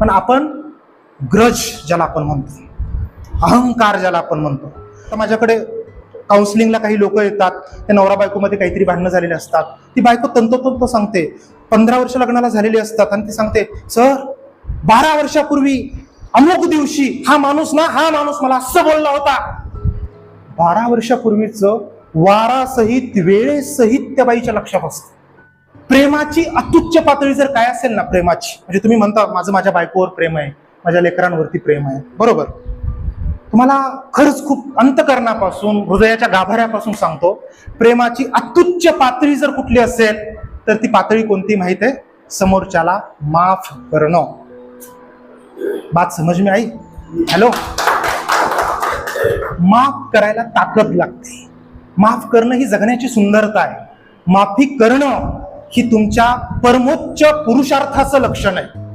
पण आपण ग्रज ज्याला आपण म्हणतो अहंकार ज्याला आपण म्हणतो. तर माझ्याकडे काउन्सिलिंगला काही लोक येतात त्या नवरा बायकोमध्ये काहीतरी भांडणं झालेली असतात. ती बायको तंतोतंत सांगते पंधरा वर्ष लग्नाला झालेली असतात आणि ती सांगते सर बारा वर्षापूर्वी अमुक दिवशी हा माणूस ना हा माणूस मला असं बोलला होता. बारा वर्षापूर्वीच वारासहित वेळेसहित त्या बाईच्या लक्षात असतं. प्रेमाची अत्युच्च पातळी जर काय असेल ना प्रेमाची म्हणजे तुम्ही म्हणता माझं माझ्या बायकोवर प्रेम आहे माझ्या लेकरांवरती प्रेम आहे. बरोबर. तुम्हाला खरंच खूप अंतकरणापासून हृदयाच्या गाभाऱ्यापासून सांगतो प्रेमाची अत्युच्च पातळी जर कुठली असेल तर ती पातळी कोणती माहीत आहे? समोरच्याला माफ करणं. बात समज मी आई? हॅलो? माफ करायला ताकद लागते. माफ करणं ही जगण्याची सुंदरता आहे. माफी करणं ही तुमच्या परमोच्च पुरुषार्थाचं लक्षण आहे.